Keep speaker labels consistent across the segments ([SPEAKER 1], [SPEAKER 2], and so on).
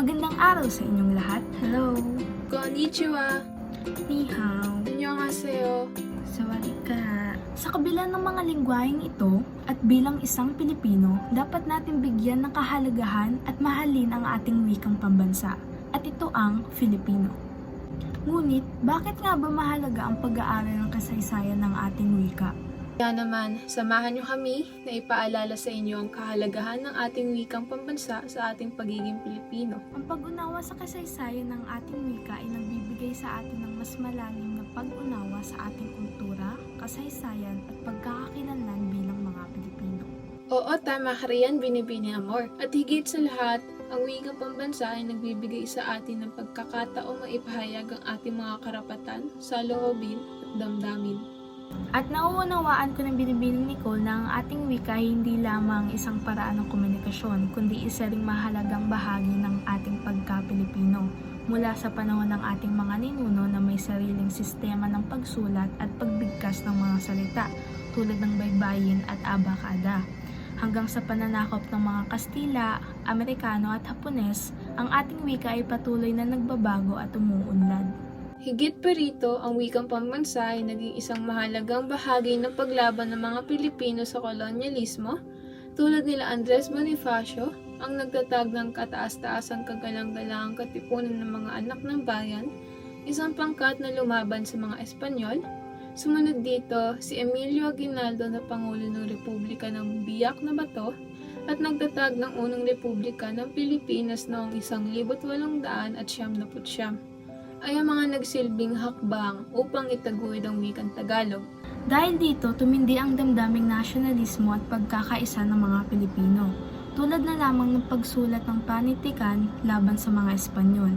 [SPEAKER 1] Magandang araw sa inyong lahat. Hello!
[SPEAKER 2] Konnichiwa!
[SPEAKER 1] Ni hao!
[SPEAKER 2] Annyeonghaseyo!
[SPEAKER 1] Sawadika! Sa kabila ng mga lingwaheng ito, at bilang isang Pilipino, dapat natin bigyan ng kahalagahan at mahalin ang ating wikang pambansa. At ito ang Filipino. Ngunit, bakit nga ba mahalaga ang pag-aaral ng kasaysayan ng ating wika?
[SPEAKER 2] Kaya naman, samahan niyo kami na ipaalala sa inyo ang kahalagahan ng ating wikang pambansa sa ating pagiging Pilipino.
[SPEAKER 1] Ang pag-unawa sa kasaysayan ng ating wika ay nagbibigay sa atin ng mas malalim na pag-unawa sa ating kultura, kasaysayan at pagkakakilanlan bilang mga Pilipino.
[SPEAKER 2] Oo, tama ka riyan, Binibini Amor. At higit sa lahat, ang wikang pambansa ay nagbibigay sa atin ng pagkakataong maipahayag ang ating mga karapatan, saloobin at damdamin.
[SPEAKER 1] At nauunawaan ko ng binibining Nicole na ang ating wika hindi lamang isang paraan ng komunikasyon, kundi isa ring mahalagang bahagi ng ating pagka-Pilipino. Mula sa panahon ng ating mga ninuno na may sariling sistema ng pagsulat at pagbigkas ng mga salita, tulad ng baybayin at abakada. Hanggang sa pananakop ng mga Kastila, Amerikano at Hapones, ang ating wika ay patuloy na nagbabago at umuunlad.
[SPEAKER 2] Higit pa rito, ang wikang pambansa ay naging isang mahalagang bahagi ng paglaban ng mga Pilipino sa kolonyalismo, tulad nila Andres Bonifacio, ang nagtatag ng kataas-taasang kagalang-galang katipunan ng mga anak ng bayan, isang pangkat na lumaban sa mga Espanyol. Sumunod dito, si Emilio Aguinaldo na Pangulo ng Republika ng Biak na Bato at nagtatag ng unang Republika ng Pilipinas noong 1800 ay ang mga nagsilbing hakbang upang itaguyod ang wikang Tagalog.
[SPEAKER 1] Dahil dito, tumindi ang damdaming nasyonalismo at pagkakaisa ng mga Pilipino, tulad na lamang ng pagsulat ng panitikan laban sa mga Espanyol.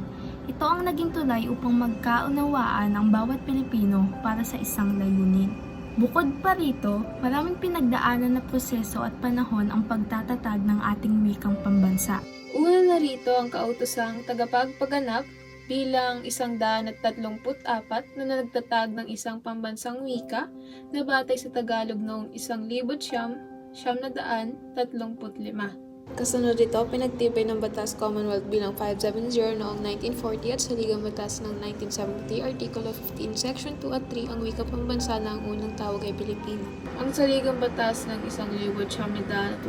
[SPEAKER 1] Ito ang naging tulay upang magkaunawaan ang bawat Pilipino para sa isang layunin. Bukod pa rito, maraming pinagdaanan na proseso at panahon ang pagtatatag ng ating wikang pambansa.
[SPEAKER 2] Una na rito ang kautosang tagapagpaganap bilang isang daan at tatlumput apat na nagtatag ng isang pambansang wika na batay sa Tagalog noong isang libot siyam, siyam na daan, tatlumput lima. Kasunod dito, pinagtibay ng Batas Commonwealth bilang 570 noong 1940 at sa Ligang Batas ng 1970, Artikulo 15, Section 2 at 3, ang wika pambansa na ang unang tawag ay Pilipino. Ang Saligang Batas ng 1,987,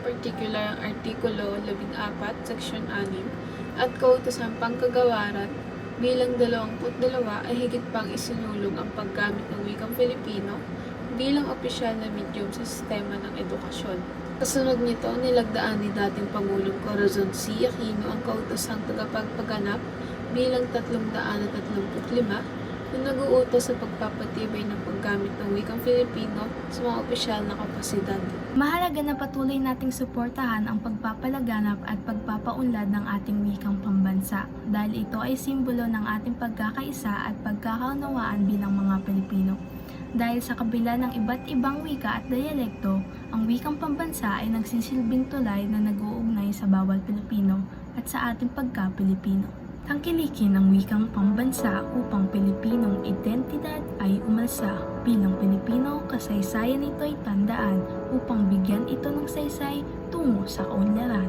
[SPEAKER 2] particular ang Artikulo 14, Section 6, at Kautosang Pangkagawaran bilang 22 ay higit pang isinulong ang paggamit ng wikang Filipino bilang opisyal na medium sa sistema ng edukasyon. Kasunod nito, nilagdaan ni dating Pangulong Corazon C. Aquino ang kautosang tagapagpaganap bilang 335 na nag-uutos sa pagpapatibay ng paggamit ng wikang Filipino sa mga opisyal na kapasidad.
[SPEAKER 1] Mahalaga na patuloy nating suportahan ang pagpapalaganap at pagpapaunlad ng ating wikang pambansa dahil ito ay simbolo ng ating pagkakaisa at pagkakaunawaan bilang mga Pilipino. Dahil sa kabila ng iba't ibang wika at dialekto, ang wikang pambansa ay nagsisilbing tulay na nag-uugnay sa bawat Pilipino at sa ating pagka-Pilipino. Tangkilikin ang wikang pambansa upang Pilipinong identidad ay umalsa. Bilang Pilipino, kasaysayan nito ay tandaan upang bigyan ito ng saysay tungo sa kaunlaran.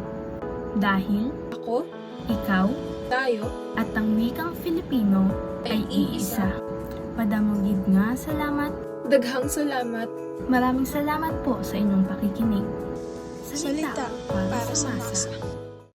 [SPEAKER 1] Dahil
[SPEAKER 2] Ako,
[SPEAKER 1] ikaw
[SPEAKER 2] tayo,
[SPEAKER 1] at ang wikang Filipino ay iisa. Padamugid nga salamat.
[SPEAKER 2] daghang salamat
[SPEAKER 1] Maraming salamat po sa inyong pakikinig.
[SPEAKER 2] Salita para sa masa.